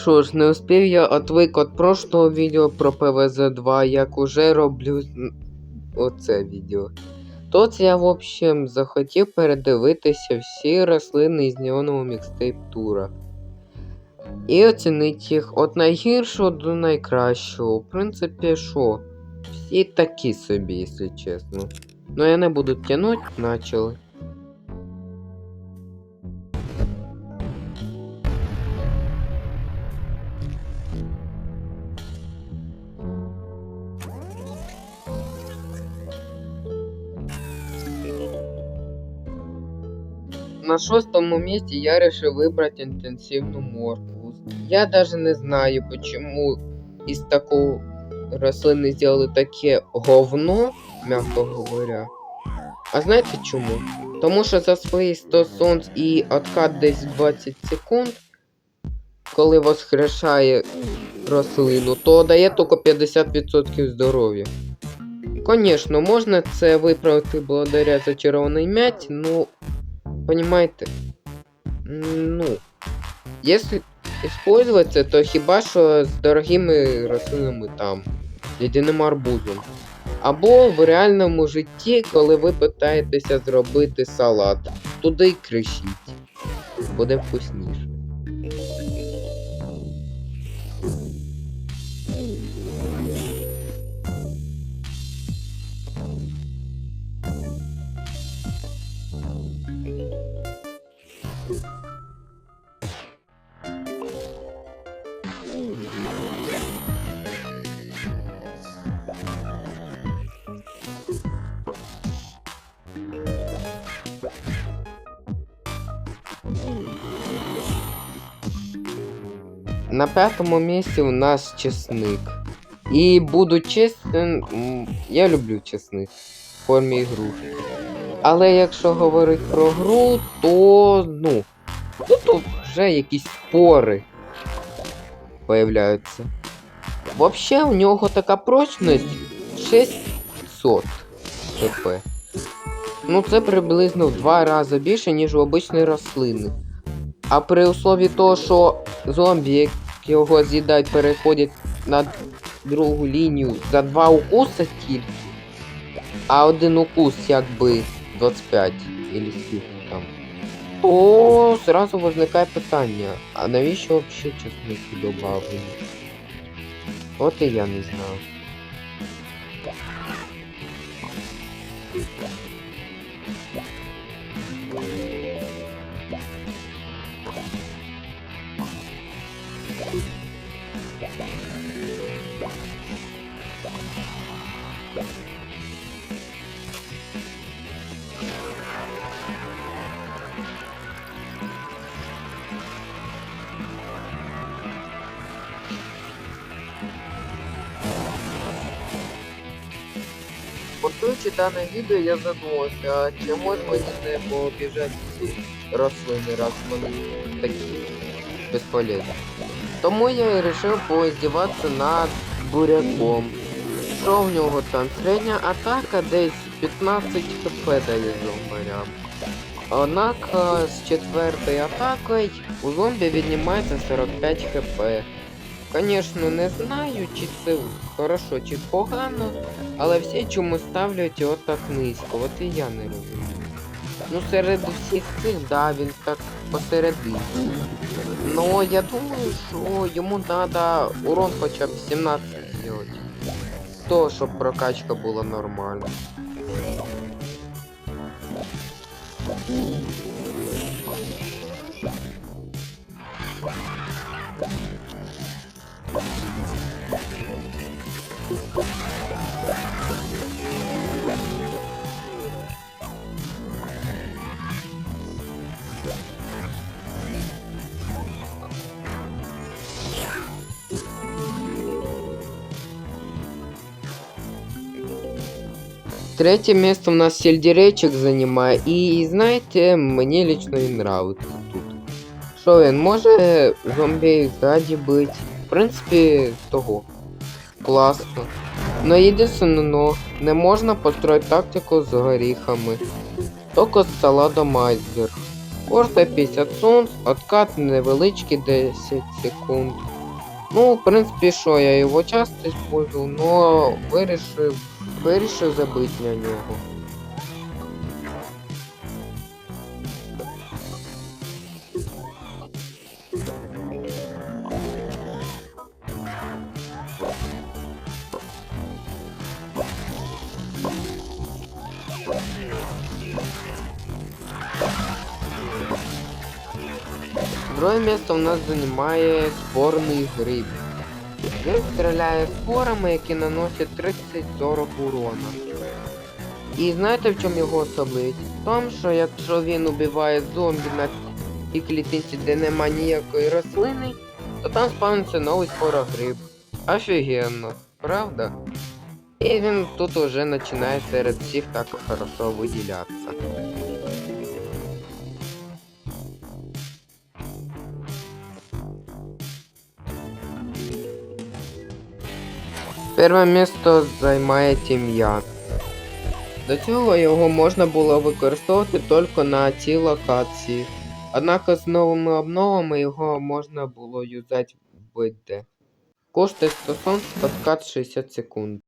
Що ж, не успів я отвик від прошлого відео про ПВЗ-2, як уже роблю оце відео. Тут я, в общем, захотів передивитися всі рослини з неонового мікстейп тура. І оцінити їх від найгіршого до найкращого. В принципі, що? Всі такі собі, якщо чесно. Ну я не буду тянуть, начали. На шостому месте я решил выбрать интенсивную моркву. Я даже не знаю, почему из такого рослины сделали таке говно, мягко говоря. А знаєте чому? Тому що за свої 100 сонц і откат десь 20 секунд, коли воскрешає рослину, то дає тільки 50% здоров'я. Конечно, можна це виправити благодаря зачарованій мяті, ну, понимаете, ну, если использовать то хіба що з дорогими рослинами там, лідяним арбузом. Або в реальному житті, коли ви питаєтеся зробити салат, туди й кришіть. Буде вкусніше. На п'ятому місці у нас чесник. І буду чесним, я люблю чесник в формі ігрушки. Але якщо говорити про гру, то ну. Тут тут вже якісь спори появляються. Вообще у нього така прочність 600 хп. Ну це приблизно в два рази більше, ніж у обичної рослини. А при услові того, що зомбі, його з'їдають, переходять на другу лінію за два укуси тільки, а один укус якби 25 или скільки там, то сразу возникає питання, а навіщо взагалі чесники добавлені? От і я не знав. Готуючи дане відео, я задумався, чи може мені не пообіжати ці рослини, раз вони такі безполезні. Тому я і вирішив поіздіватися над буряком. Що в нього там? Середня атака десь 15 хп дає зомбарям. Однак з четвертою атакою у зомбі віднімається 45 хп. Звісно, не знаю, чи це хорошо, чи погано, але всі чомусь ставлять його так низько, от і я не розумію. Ну серед всіх цих, да, він так посередині. Но я думаю, що йому треба урон хоча б 17 зробити. То, щоб прокачка була нормальна. Третє місце у нас сельдерейчик займає. І знаєте, мені лично він нравиться тут. Що він може зомбі ззаді бити? В принципі, того. Класно. Но єдине, но не можна построїти тактику з горіхами. Тільки з саладом айсберг. Коштує 50 сунц, откат невеличкий 10 секунд. Ну, в принципі, що, я його часто использую, но вирішив, вирішив забити на нього. Друге місце у нас займає спорний гриб. Гриб стріляє спорами, які наносять 30-40 урона. І знаєте в чому його особливість? В тому, що якщо він убиває зомбі на тій клітинці, де нема ніякої рослини, то там спавниться новий спорогриб. Офігенно, правда? І він тут уже починає серед всіх так хорошо виділятися. Перше місце займає тім'ян. До цього його можна було використовувати тільки на цій локації. Однак з новими обновами його можна було юзати будь-де. Коштує 100 откат 60 секунд.